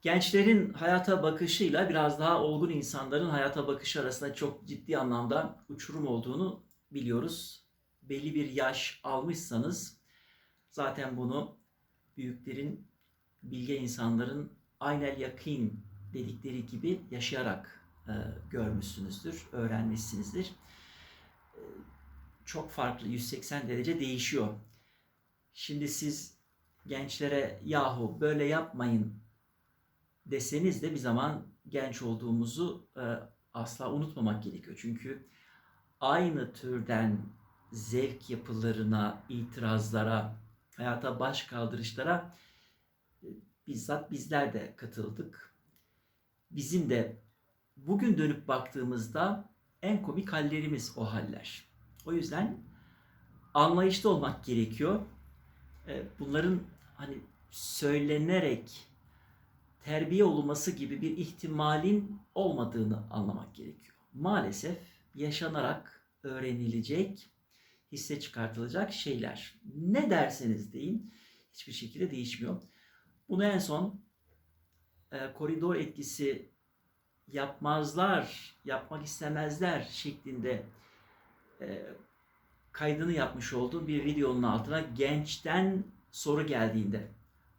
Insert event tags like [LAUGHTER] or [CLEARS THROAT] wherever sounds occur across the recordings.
Gençlerin hayata bakışıyla biraz daha olgun insanların hayata bakışı arasında çok ciddi anlamda uçurum olduğunu biliyoruz. Belli bir yaş almışsanız zaten bunu büyüklerin, bilge insanların aynel yakin dedikleri gibi yaşayarak e, görmüşsünüzdür, öğrenmişsinizdir. E, çok farklı, 180 derece değişiyor. Şimdi siz gençlere yahu böyle yapmayın deseniz de bir zaman genç olduğumuzu e, asla unutmamak gerekiyor. Çünkü aynı türden zevk yapılarına, itirazlara, hayata baş kaldırışlara e, bizzat bizler de katıldık. Bizim de bugün dönüp baktığımızda en komik hallerimiz o haller. O yüzden anlayışlı olmak gerekiyor. E, Bunların hani söylenerek terbiye olunması gibi bir ihtimalin olmadığını anlamak gerekiyor. Maalesef yaşanarak öğrenilecek, hisse çıkartılacak şeyler. Ne derseniz deyin hiçbir şekilde değişmiyor. Bunu en son e, koridor etkisi yapmazlar, yapmak istemezler şeklinde e, kaydını yapmış olduğum bir videonun altına gençten soru geldiğinde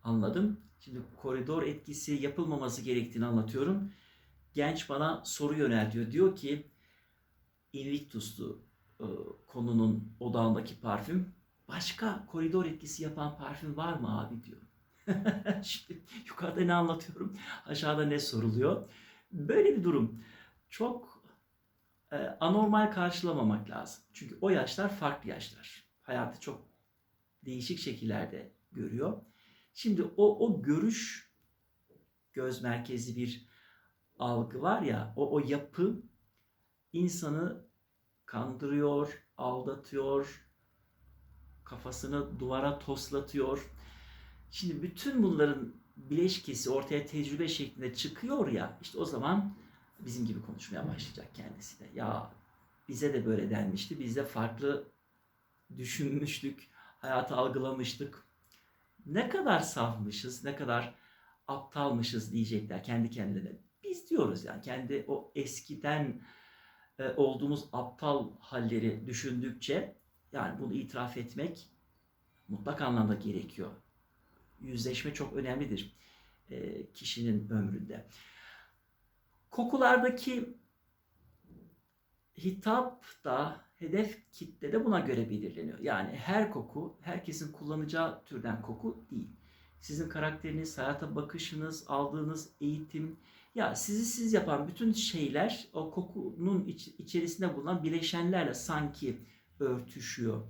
anladım. Şimdi koridor etkisi yapılmaması gerektiğini anlatıyorum. Genç bana soru yöneltiyor. Diyor ki Invictus'tu e, konunun odağındaki parfüm. Başka koridor etkisi yapan parfüm var mı abi diyor. [LAUGHS] Şimdi yukarıda ne anlatıyorum, aşağıda ne soruluyor. Böyle bir durum çok e, anormal karşılamamak lazım. Çünkü o yaşlar farklı yaşlar. Hayatı çok değişik şekillerde görüyor. Şimdi o, o görüş göz merkezli bir algı var ya o, o yapı insanı kandırıyor, aldatıyor, kafasını duvara toslatıyor. Şimdi bütün bunların bileşkesi ortaya tecrübe şeklinde çıkıyor ya işte o zaman bizim gibi konuşmaya başlayacak kendisi de. Ya bize de böyle denmişti. Biz de farklı düşünmüştük, hayatı algılamıştık. Ne kadar safmışız, ne kadar aptalmışız diyecekler kendi kendilerine. Biz diyoruz yani kendi o eskiden e, olduğumuz aptal halleri düşündükçe yani bunu itiraf etmek mutlak anlamda gerekiyor. Yüzleşme çok önemlidir e, kişinin ömründe. Kokulardaki hitap da hedef kitle de buna göre belirleniyor. Yani her koku herkesin kullanacağı türden koku değil. Sizin karakteriniz, hayata bakışınız, aldığınız eğitim, ya sizi siz yapan bütün şeyler o kokunun iç, içerisinde bulunan bileşenlerle sanki örtüşüyor.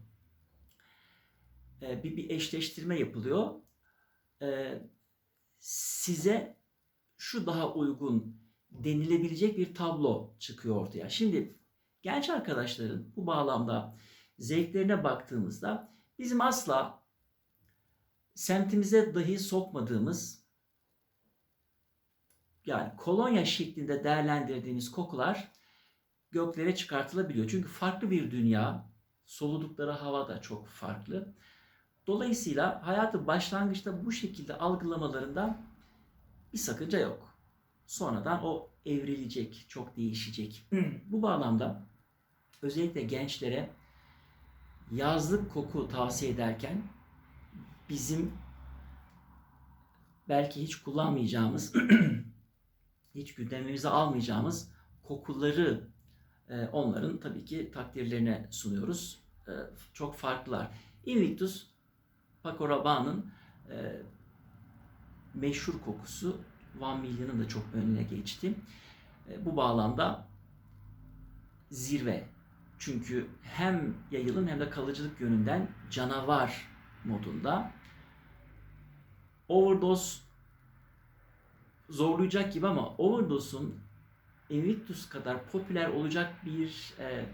Ee, bir, bir eşleştirme yapılıyor. Ee, size şu daha uygun denilebilecek bir tablo çıkıyor ortaya. Şimdi genç arkadaşların bu bağlamda zevklerine baktığımızda bizim asla semtimize dahi sokmadığımız yani kolonya şeklinde değerlendirdiğimiz kokular göklere çıkartılabiliyor. Çünkü farklı bir dünya, soludukları hava da çok farklı. Dolayısıyla hayatı başlangıçta bu şekilde algılamalarında bir sakınca yok. Sonradan o evrilecek, çok değişecek. [CLEARS THROAT] bu bağlamda özellikle gençlere yazlık koku tavsiye ederken bizim belki hiç kullanmayacağımız, [CLEARS THROAT] hiç gündemimize almayacağımız kokuları e, onların tabii ki takdirlerine sunuyoruz. E, çok farklılar. Invictus Paco Rabanne'ın e, meşhur kokusu Van Million'ın da çok önüne geçti. E, bu bağlamda zirve. Çünkü hem yayılım hem de kalıcılık yönünden canavar modunda. Overdose zorlayacak gibi ama Overdose'un Invictus kadar popüler olacak bir e,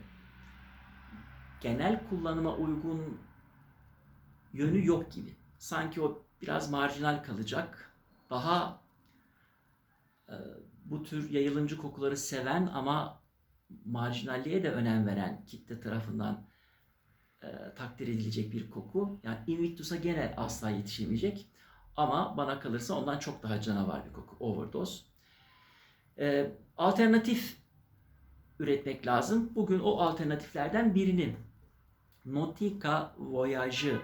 genel kullanıma uygun yönü yok gibi. Sanki o biraz marjinal kalacak. Daha e, bu tür yayılımcı kokuları seven ama marjinalliğe de önem veren kitle tarafından e, takdir edilecek bir koku. Yani Invictus'a gene asla yetişemeyecek. Ama bana kalırsa ondan çok daha canavar bir koku. Overdose. Ee, alternatif üretmek lazım. Bugün o alternatiflerden birinin Nautica Voyage'ı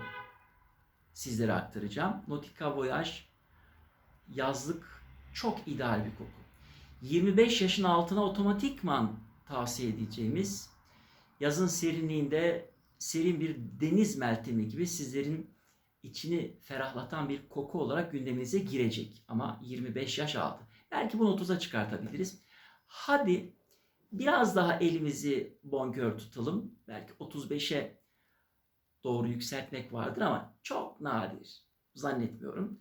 sizlere aktaracağım. Nautica Voyage yazlık çok ideal bir koku. 25 yaşın altına otomatikman tavsiye edeceğimiz yazın serinliğinde serin bir deniz meltemi gibi sizlerin içini ferahlatan bir koku olarak gündeminize girecek. Ama 25 yaş altı. Belki bunu 30'a çıkartabiliriz. Hadi biraz daha elimizi bonkör tutalım. Belki 35'e doğru yükseltmek vardır ama çok nadir. Zannetmiyorum.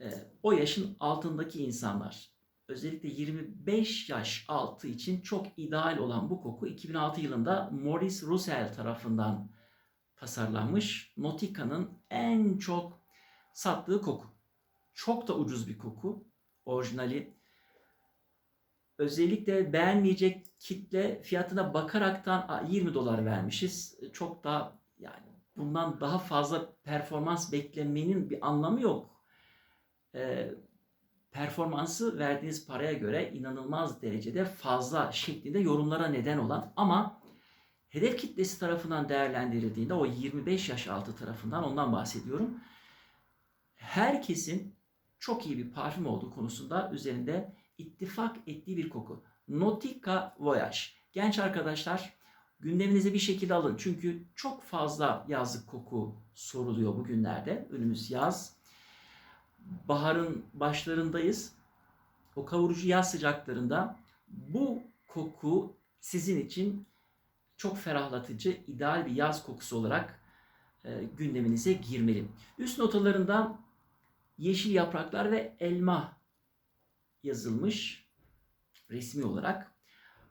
Ee, o yaşın altındaki insanlar özellikle 25 yaş altı için çok ideal olan bu koku 2006 yılında Maurice Russell tarafından tasarlanmış Nautica'nın en çok sattığı koku. Çok da ucuz bir koku. Orijinali. Özellikle beğenmeyecek kitle fiyatına bakaraktan "Aa, 20 dolar vermişiz. Çok da yani bundan daha fazla performans beklemenin bir anlamı yok. Ee, performansı verdiğiniz paraya göre inanılmaz derecede fazla şeklinde yorumlara neden olan ama hedef kitlesi tarafından değerlendirildiğinde o 25 yaş altı tarafından ondan bahsediyorum. Herkesin çok iyi bir parfüm olduğu konusunda üzerinde ittifak ettiği bir koku. Nautica Voyage. Genç arkadaşlar gündeminize bir şekilde alın. Çünkü çok fazla yazlık koku soruluyor bugünlerde. Önümüz yaz. Baharın başlarındayız. O kavurucu yaz sıcaklarında bu koku sizin için çok ferahlatıcı, ideal bir yaz kokusu olarak e, gündeminize girmeli. Üst notalarında yeşil yapraklar ve elma yazılmış resmi olarak.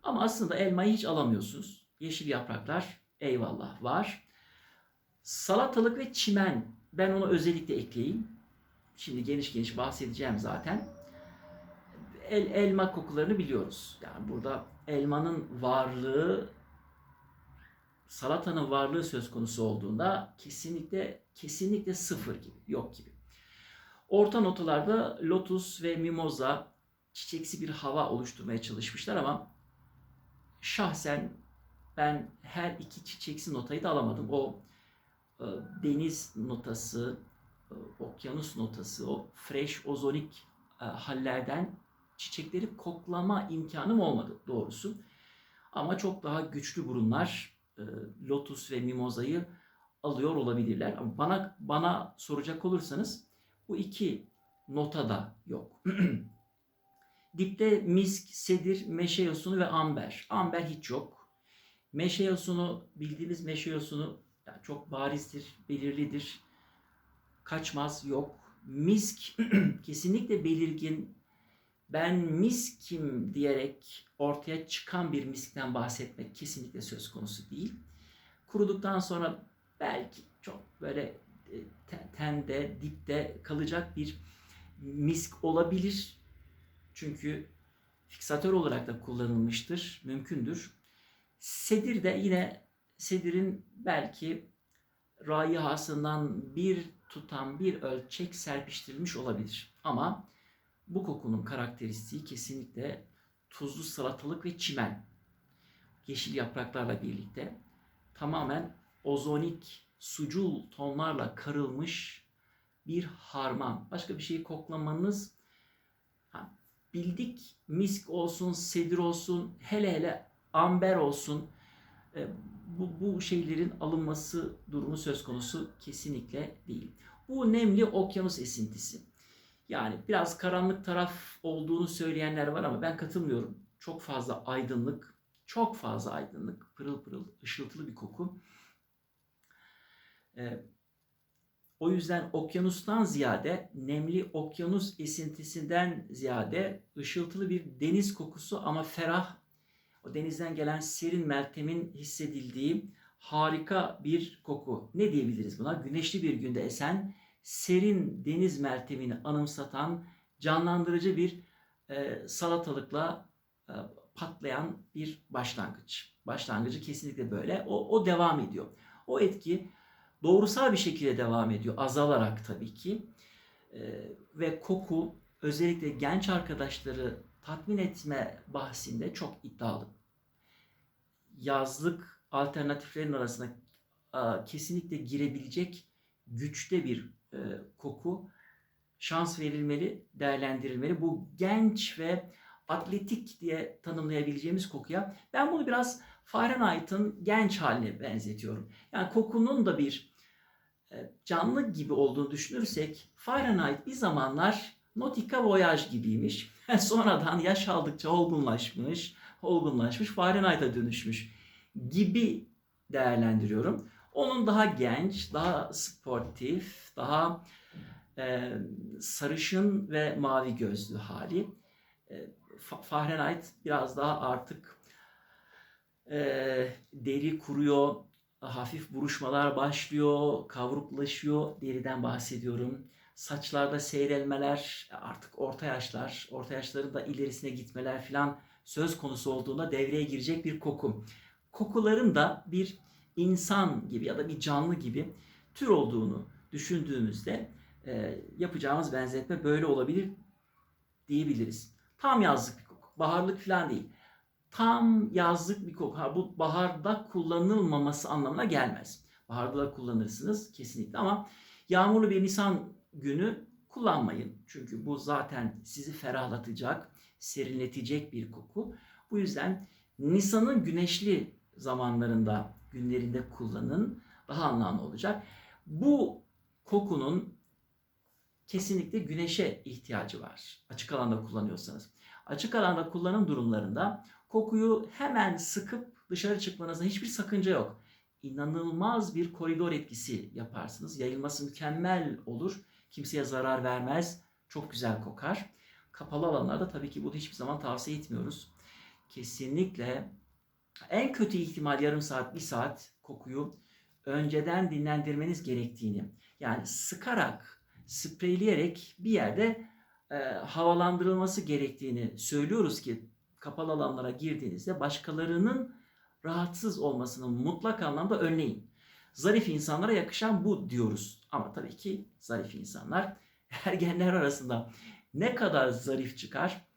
Ama aslında elmayı hiç alamıyorsunuz. Yeşil yapraklar eyvallah var. Salatalık ve çimen ben onu özellikle ekleyeyim. Şimdi geniş geniş bahsedeceğim zaten. El, elma kokularını biliyoruz. Yani burada elmanın varlığı salatanın varlığı söz konusu olduğunda kesinlikle kesinlikle sıfır gibi, yok gibi. Orta notalarda lotus ve mimoza çiçeksi bir hava oluşturmaya çalışmışlar ama şahsen ben her iki çiçeksi notayı da alamadım. O e, deniz notası, okyanus notası, o fresh ozonik e, hallerden çiçekleri koklama imkanım olmadı doğrusu. Ama çok daha güçlü burunlar e, lotus ve mimozayı alıyor olabilirler. Ama bana bana soracak olursanız bu iki nota da yok. [CLEARS THROAT] Dipte misk, sedir, meşe yosunu ve amber. Amber hiç yok. Meşe yosunu bildiğimiz meşe yosunu yani çok barizdir, belirlidir. Kaçmaz yok. Misk [CLEARS THROAT] kesinlikle belirgin. Ben miskim diyerek ortaya çıkan bir miskten bahsetmek kesinlikle söz konusu değil. Kuruduktan sonra belki çok böyle e, tende, dipte kalacak bir misk olabilir. Çünkü fiksatör olarak da kullanılmıştır, mümkündür. Sedir de yine sedirin belki rayihasından bir tutam bir ölçek serpiştirilmiş olabilir. Ama bu kokunun karakteristiği kesinlikle tuzlu salatalık ve çimen. Yeşil yapraklarla birlikte tamamen ozonik, sucul tonlarla karılmış bir harman. Başka bir şeyi koklamanız bildik misk olsun, sedir olsun, hele hele amber olsun bu, bu şeylerin alınması durumu söz konusu kesinlikle değil. Bu nemli okyanus esintisi. Yani biraz karanlık taraf olduğunu söyleyenler var ama ben katılmıyorum. Çok fazla aydınlık, çok fazla aydınlık, pırıl pırıl, ışıltılı bir koku. Ee, o yüzden okyanustan ziyade, nemli okyanus esintisinden ziyade ışıltılı bir deniz kokusu ama ferah, o denizden gelen serin meltemin hissedildiği harika bir koku. Ne diyebiliriz buna? Güneşli bir günde esen, serin deniz meltemini anımsatan, canlandırıcı bir e, salatalıkla e, patlayan bir başlangıç. Başlangıcı kesinlikle böyle. O, o devam ediyor. O etki doğrusal bir şekilde devam ediyor. Azalarak tabii ki. Ee, ve koku özellikle genç arkadaşları tatmin etme bahsinde çok iddialı. Yazlık alternatiflerin arasına kesinlikle girebilecek güçte bir e, koku şans verilmeli, değerlendirilmeli. Bu genç ve atletik diye tanımlayabileceğimiz kokuya ben bunu biraz Fahrenheit'ın genç haline benzetiyorum. Yani kokunun da bir e, canlı gibi olduğunu düşünürsek Fahrenheit bir zamanlar Nautica Voyage gibiymiş. [LAUGHS] Sonradan yaş aldıkça olgunlaşmış, olgunlaşmış, Fahrenheit'a dönüşmüş gibi değerlendiriyorum. Onun daha genç, daha sportif, daha e, sarışın ve mavi gözlü hali. E, Fahrenheit biraz daha artık e, deri kuruyor, hafif buruşmalar başlıyor, kavruklaşıyor. Deriden bahsediyorum. Saçlarda seyrelmeler, artık orta yaşlar, orta yaşların da ilerisine gitmeler falan söz konusu olduğunda devreye girecek bir koku. Kokuların da bir insan gibi ya da bir canlı gibi tür olduğunu düşündüğümüzde e, yapacağımız benzetme böyle olabilir diyebiliriz. Tam yazlık bir koku. Baharlık falan değil. Tam yazlık bir koku. Ha, bu baharda kullanılmaması anlamına gelmez. Baharda da kullanırsınız kesinlikle ama yağmurlu bir Nisan günü kullanmayın. Çünkü bu zaten sizi ferahlatacak, serinletecek bir koku. Bu yüzden Nisan'ın güneşli zamanlarında, günlerinde kullanın. Daha anlamlı olacak. Bu kokunun kesinlikle güneşe ihtiyacı var. Açık alanda kullanıyorsanız. Açık alanda kullanım durumlarında kokuyu hemen sıkıp dışarı çıkmanızda hiçbir sakınca yok. İnanılmaz bir koridor etkisi yaparsınız. Yayılması mükemmel olur. Kimseye zarar vermez. Çok güzel kokar. Kapalı alanlarda tabii ki bunu hiçbir zaman tavsiye etmiyoruz. Kesinlikle en kötü ihtimal yarım saat, bir saat kokuyu önceden dinlendirmeniz gerektiğini yani sıkarak, spreyleyerek bir yerde e, havalandırılması gerektiğini söylüyoruz ki kapalı alanlara girdiğinizde başkalarının rahatsız olmasını mutlak anlamda önleyin. Zarif insanlara yakışan bu diyoruz. Ama tabii ki zarif insanlar [LAUGHS] ergenler arasında ne kadar zarif çıkar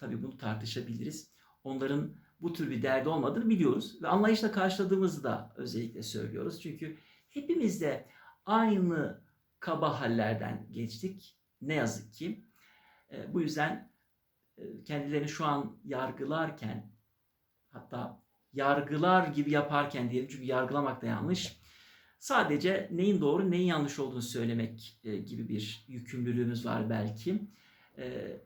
tabii bunu tartışabiliriz. Onların bu tür bir derdi olmadığını biliyoruz ve anlayışla karşıladığımızı da özellikle söylüyoruz. Çünkü hepimiz de aynı kaba hallerden geçtik ne yazık ki. E, bu yüzden e, kendilerini şu an yargılarken hatta yargılar gibi yaparken diyelim çünkü yargılamak da yanlış. Sadece neyin doğru neyin yanlış olduğunu söylemek e, gibi bir yükümlülüğümüz var belki. E,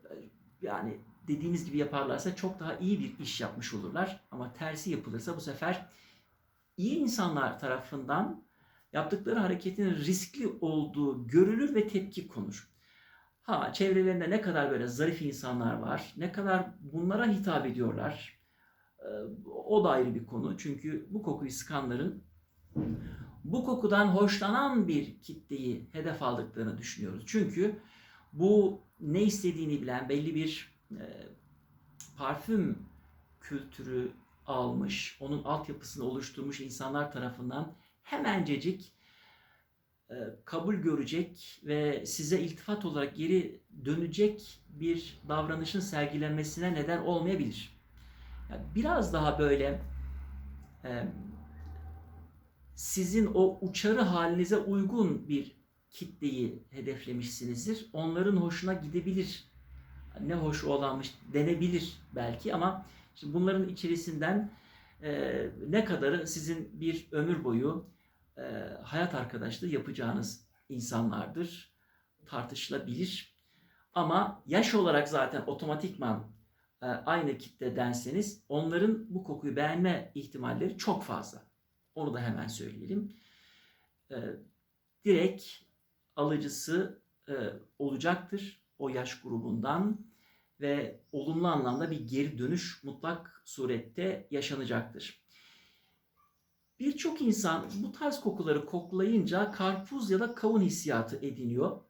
yani dediğimiz gibi yaparlarsa çok daha iyi bir iş yapmış olurlar. Ama tersi yapılırsa bu sefer iyi insanlar tarafından yaptıkları hareketin riskli olduğu görülür ve tepki konur. Ha çevrelerinde ne kadar böyle zarif insanlar var, ne kadar bunlara hitap ediyorlar. Ee, o da ayrı bir konu. Çünkü bu kokuyu sıkanların bu kokudan hoşlanan bir kitleyi hedef aldıklarını düşünüyoruz. Çünkü bu ne istediğini bilen belli bir e, parfüm kültürü almış, onun altyapısını oluşturmuş insanlar tarafından hemencecik e, kabul görecek ve size iltifat olarak geri dönecek bir davranışın sergilenmesine neden olmayabilir. Yani biraz daha böyle e, sizin o uçarı halinize uygun bir kitleyi hedeflemişsinizdir. Onların hoşuna gidebilir. Ne hoş olanmış denebilir belki ama şimdi bunların içerisinden e, ne kadarı sizin bir ömür boyu e, hayat arkadaşlığı yapacağınız insanlardır. Tartışılabilir. Ama yaş olarak zaten otomatikman e, aynı kitledenseniz onların bu kokuyu beğenme ihtimalleri çok fazla. Onu da hemen söyleyelim. E, direkt alıcısı e, olacaktır o yaş grubundan ve olumlu anlamda bir geri dönüş mutlak surette yaşanacaktır. Birçok insan bu tarz kokuları koklayınca karpuz ya da kavun hissiyatı ediniyor.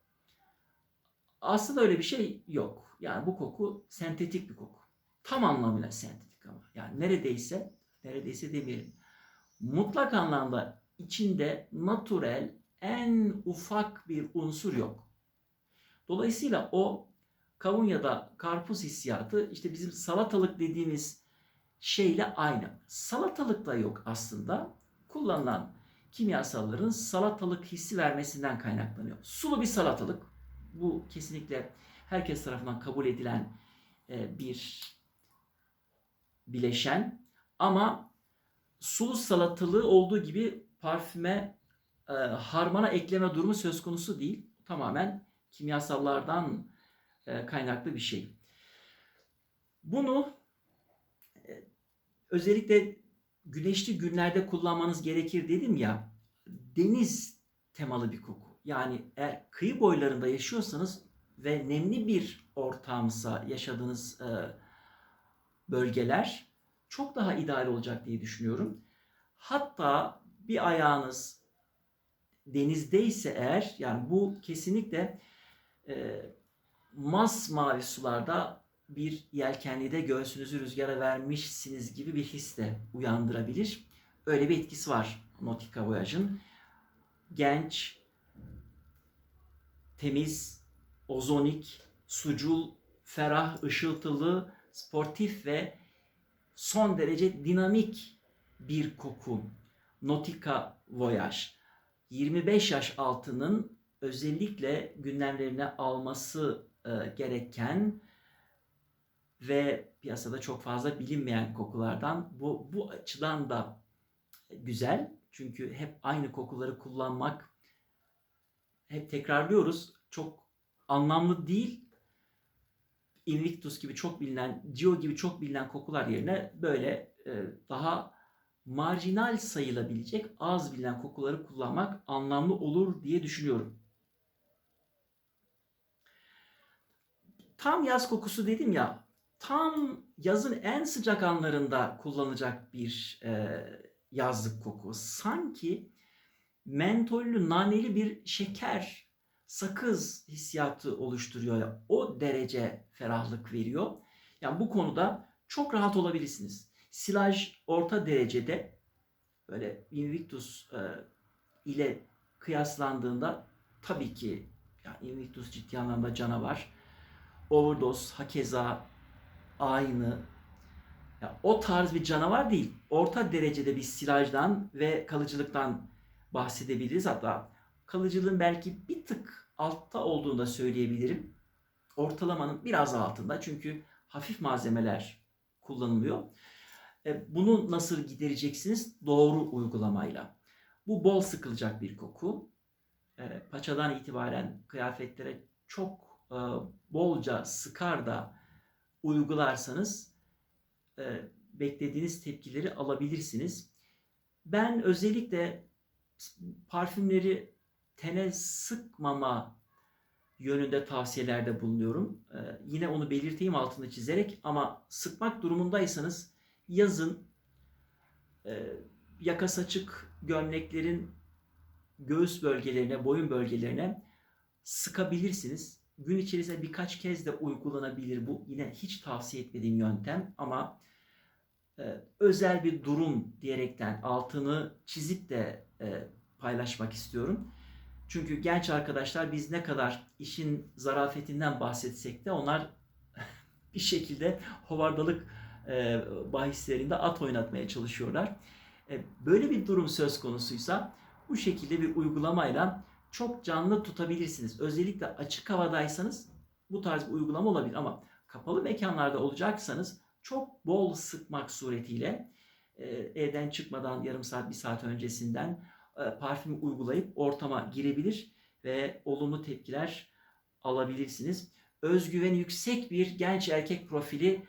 Aslında öyle bir şey yok. Yani bu koku sentetik bir koku. Tam anlamıyla sentetik ama. Yani neredeyse, neredeyse demeyelim. Mutlak anlamda içinde natürel en ufak bir unsur yok. Dolayısıyla o kavun ya da karpuz hissiyatı işte bizim salatalık dediğimiz şeyle aynı. Salatalık da yok aslında. Kullanılan kimyasalların salatalık hissi vermesinden kaynaklanıyor. Sulu bir salatalık. Bu kesinlikle herkes tarafından kabul edilen e, bir bileşen. Ama sulu salatalığı olduğu gibi parfüme e, harmana ekleme durumu söz konusu değil. Tamamen kimyasallardan e, kaynaklı bir şey. Bunu e, özellikle güneşli günlerde kullanmanız gerekir dedim ya. Deniz temalı bir koku. Yani eğer kıyı boylarında yaşıyorsanız ve nemli bir ortamsa yaşadığınız e, bölgeler çok daha ideal olacak diye düşünüyorum. Hatta bir ayağınız denizdeyse eğer yani bu kesinlikle e, masmavi sularda bir yelkenlide göğsünüzü rüzgara vermişsiniz gibi bir his de uyandırabilir. Öyle bir etkisi var Nautica Voyage'ın. Genç, temiz, ozonik, sucul, ferah, ışıltılı, sportif ve son derece dinamik bir koku. Nautica Voyage. 25 yaş altının özellikle gündemlerine alması e, gereken ve piyasada çok fazla bilinmeyen kokulardan bu bu açıdan da güzel. Çünkü hep aynı kokuları kullanmak hep tekrarlıyoruz. Çok anlamlı değil. Invictus gibi çok bilinen, Dio gibi çok bilinen kokular yerine böyle e, daha marjinal sayılabilecek az bilinen kokuları kullanmak anlamlı olur diye düşünüyorum. Tam yaz kokusu dedim ya, tam yazın en sıcak anlarında kullanılacak bir e, yazlık koku. Sanki mentollü, naneli bir şeker, sakız hissiyatı oluşturuyor. O derece ferahlık veriyor. Yani bu konuda çok rahat olabilirsiniz. Silaj orta derecede böyle Invictus e, ile kıyaslandığında tabii ki yani Invictus ciddi anlamda canavar. Overdose hakeza aynı. Ya, o tarz bir canavar değil. Orta derecede bir silajdan ve kalıcılıktan bahsedebiliriz. Hatta kalıcılığın belki bir tık altta olduğunu da söyleyebilirim. Ortalamanın biraz altında çünkü hafif malzemeler kullanılıyor. E, bunu nasıl gidereceksiniz? Doğru uygulamayla. Bu bol sıkılacak bir koku. E, paçadan itibaren kıyafetlere çok e, bolca sıkar da uygularsanız beklediğiniz tepkileri alabilirsiniz. Ben özellikle parfümleri tene sıkmama yönünde tavsiyelerde bulunuyorum. yine onu belirteyim altını çizerek ama sıkmak durumundaysanız yazın e, yakası açık gömleklerin göğüs bölgelerine, boyun bölgelerine sıkabilirsiniz. Gün içerisinde birkaç kez de uygulanabilir bu. Yine hiç tavsiye etmediğim yöntem ama e, özel bir durum diyerekten altını çizip de e, paylaşmak istiyorum. Çünkü genç arkadaşlar biz ne kadar işin zarafetinden bahsetsek de onlar [LAUGHS] bir şekilde hovardalık e, bahislerinde at oynatmaya çalışıyorlar. E, böyle bir durum söz konusuysa bu şekilde bir uygulamayla çok canlı tutabilirsiniz. Özellikle açık havadaysanız bu tarz bir uygulama olabilir ama kapalı mekanlarda olacaksanız çok bol sıkmak suretiyle e, evden çıkmadan yarım saat bir saat öncesinden e, parfümü uygulayıp ortama girebilir ve olumlu tepkiler alabilirsiniz. Özgüveni yüksek bir genç erkek profili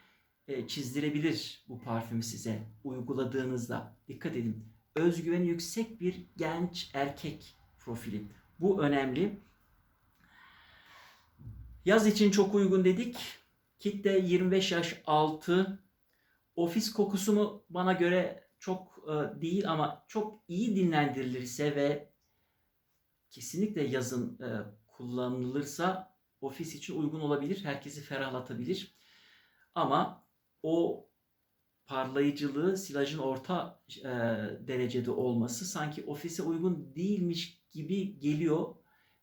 e, çizdirebilir bu parfümü size uyguladığınızda. Dikkat edin. Özgüveni yüksek bir genç erkek profili. Bu önemli. Yaz için çok uygun dedik. Kitle 25 yaş altı. Ofis kokusu mu bana göre çok e, değil ama çok iyi dinlendirilirse ve kesinlikle yazın e, kullanılırsa ofis için uygun olabilir. Herkesi ferahlatabilir. Ama o parlayıcılığı silajın orta e, derecede olması sanki ofise uygun değilmiş gibi geliyor.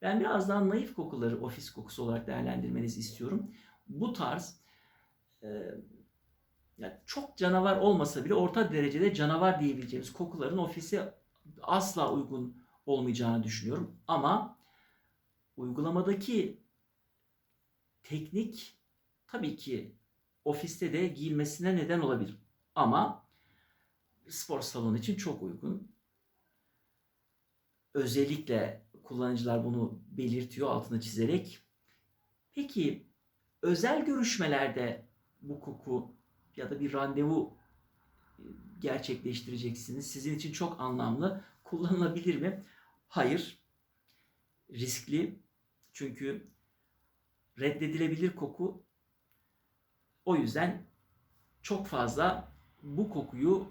Ben biraz daha naif kokuları ofis kokusu olarak değerlendirmenizi istiyorum. Bu tarz e, yani çok canavar olmasa bile orta derecede canavar diyebileceğimiz kokuların ofise asla uygun olmayacağını düşünüyorum. Ama uygulamadaki teknik tabii ki ofiste de giyilmesine neden olabilir. Ama spor salonu için çok uygun. Özellikle kullanıcılar bunu belirtiyor altını çizerek. Peki özel görüşmelerde bu koku ya da bir randevu e, gerçekleştireceksiniz. Sizin için çok anlamlı. Kullanılabilir mi? Hayır. Riskli. Çünkü reddedilebilir koku. O yüzden çok fazla bu kokuyu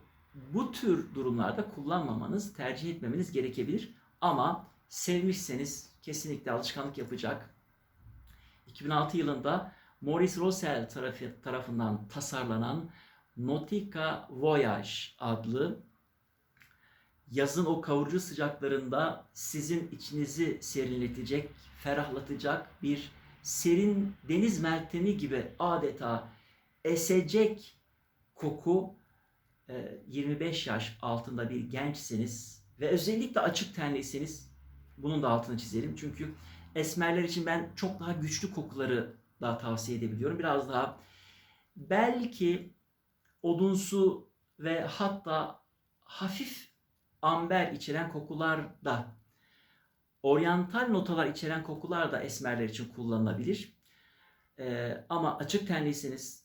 bu tür durumlarda kullanmamanız, tercih etmemeniz gerekebilir. Ama sevmişseniz kesinlikle alışkanlık yapacak. 2006 yılında Maurice Rossel tarafı, tarafından tasarlanan Nautica Voyage adlı yazın o kavurucu sıcaklarında sizin içinizi serinletecek, ferahlatacak bir serin deniz meltemi gibi adeta esecek koku e, 25 yaş altında bir gençseniz ve özellikle açık tenliyseniz bunun da altını çizelim. Çünkü esmerler için ben çok daha güçlü kokuları daha tavsiye edebiliyorum. Biraz daha belki odunsu ve hatta hafif amber içeren kokular da oryantal notalar içeren kokular da esmerler için kullanılabilir. Ee, ama açık tenliyseniz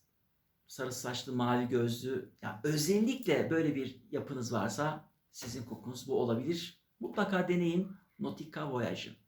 sarı saçlı, mavi gözlü, ya özellikle böyle bir yapınız varsa sizin kokunuz bu olabilir. Mutlaka deneyin Nautica Voyage'ı.